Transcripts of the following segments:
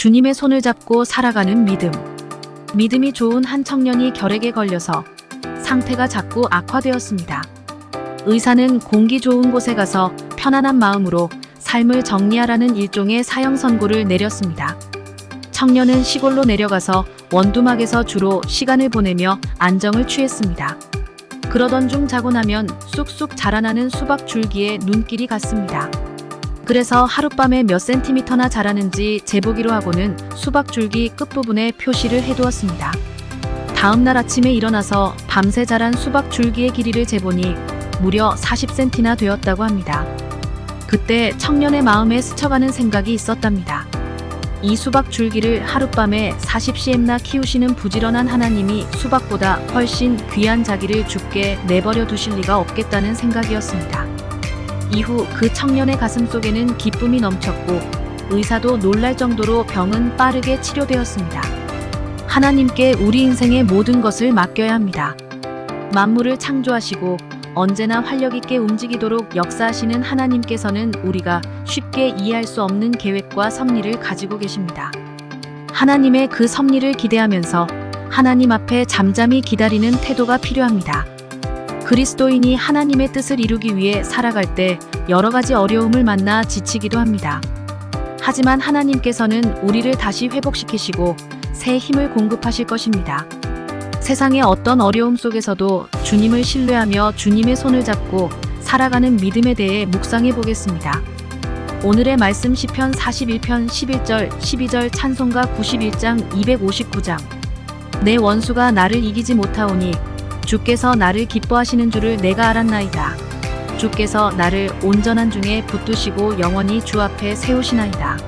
주님의 손을 잡고 살아가는 믿음. 믿음이 좋은 한 청년이 결핵에 걸려서 상태가 자꾸 악화되었습니다. 의사는 공기 좋은 곳에 가서 편안한 마음으로 삶을 정리하라는 일종의 사형 선고를 내렸습니다. 청년은 시골로 내려가서 원두막에서 주로 시간을 보내며 안정을 취했습니다. 그러던 중 자고 나면 쑥쑥 자라나는 수박 줄기에 눈길이 갔습니다. 그래서 하룻밤에 몇 센티미터나 자라는지 재보기로 하고는 수박 줄기 끝부분에 표시를 해두었습니다. 다음 날 아침에 일어나서 밤새 자란 수박 줄기의 길이를 재보니 무려 40cm나 되었다고 합니다. 그때 청년의 마음에 스쳐가는 생각이 있었답니다. 이 수박 줄기를 하룻밤에 40cm나 키우시는 부지런한 하나님이 수박보다 훨씬 귀한 자기를 죽게 내버려 두실 리가 없겠다는 생각이었습니다. 이후 그 청년의 가슴 속에는 기쁨이 넘쳤고 의사도 놀랄 정도로 병은 빠르게 치료되었습니다. 하나님께 우리 인생의 모든 것을 맡겨야 합니다. 만물을 창조하시고 언제나 활력 있게 움직이도록 역사하시는 하나님께서는 우리가 쉽게 이해할 수 없는 계획과 섭리를 가지고 계십니다. 하나님의 그 섭리를 기대하면서 하나님 앞에 잠잠히 기다리는 태도가 필요합니다. 그리스도인이 하나님의 뜻을 이루기 위해 살아갈 때 여러 가지 어려움을 만나 지치기도 합니다. 하지만 하나님께서는 우리를 다시 회복시키시고 새 힘을 공급하실 것입니다. 세상의 어떤 어려움 속에서도 주님을 신뢰하며 주님의 손을 잡고 살아가는 믿음에 대해 묵상해 보겠습니다. 오늘의 말씀 시편 41편 11절 12절 찬송가 91장 259장 내 원수가 나를 이기지 못하오니 주께서 나를 기뻐하시는 줄을 내가 알았나이다. 주께서 나를 온전한 중에 붙드시고 영원히 주 앞에 세우시나이다.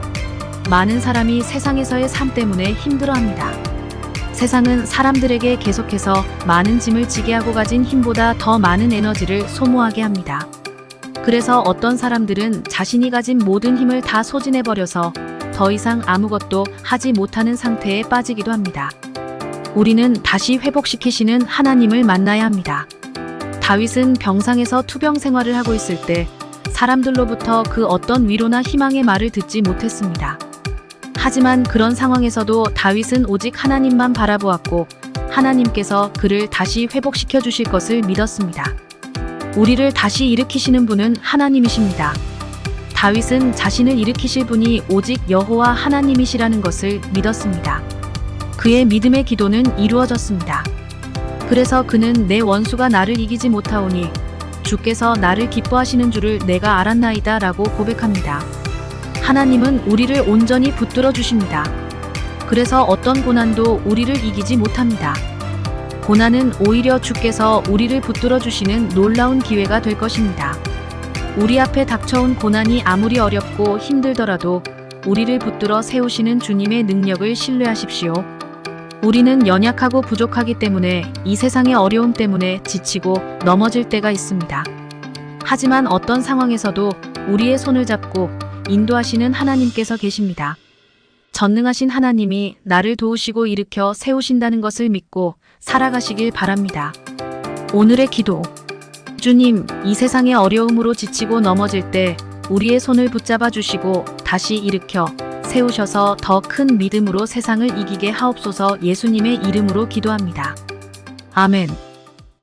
많은 사람이 세상에서의 삶 때문에 힘들어합니다. 세상은 사람들에게 계속해서 많은 짐을 지게 하고 가진 힘보다 더 많은 에너지를 소모하게 합니다. 그래서 어떤 사람들은 자신이 가진 모든 힘을 다 소진해버려서 더 이상 아무것도 하지 못하는 상태에 빠지기도 합니다. 우리는 다시 회복시키시는 하나님을 만나야 합니다. 다윗은 병상에서 투병 생활을 하고 있을 때 사람들로부터 그 어떤 위로나 희망의 말을 듣지 못했습니다. 하지만 그런 상황에서도 다윗은 오직 하나님만 바라보았고 하나님께서 그를 다시 회복시켜 주실 것을 믿었습니다. 우리를 다시 일으키시는 분은 하나님이십니다. 다윗은 자신을 일으키실 분이 오직 여호와 하나님이시라는 것을 믿었습니다. 그의 믿음의 기도는 이루어졌습니다. 그래서 그는 내 원수가 나를 이기지 못하오니 주께서 나를 기뻐하시는 줄을 내가 알았나이다 라고 고백합니다. 하나님은 우리를 온전히 붙들어 주십니다. 그래서 어떤 고난도 우리를 이기지 못합니다. 고난은 오히려 주께서 우리를 붙들어 주시는 놀라운 기회가 될 것입니다. 우리 앞에 닥쳐온 고난이 아무리 어렵고 힘들더라도 우리를 붙들어 세우시는 주님의 능력을 신뢰하십시오. 우리는 연약하고 부족하기 때문에 이 세상의 어려움 때문에 지치고 넘어질 때가 있습니다. 하지만 어떤 상황에서도 우리의 손을 잡고 인도하시는 하나님께서 계십니다. 전능하신 하나님이 나를 도우시고 일으켜 세우신다는 것을 믿고 살아가시길 바랍니다. 오늘의 기도. 주님, 이 세상의 어려움으로 지치고 넘어질 때 우리의 손을 붙잡아 주시고 다시 일으켜 세우셔서 더 큰 믿음으로 세상을 이기게 하옵소서 예수님의 이름으로 기도합니다. 아멘.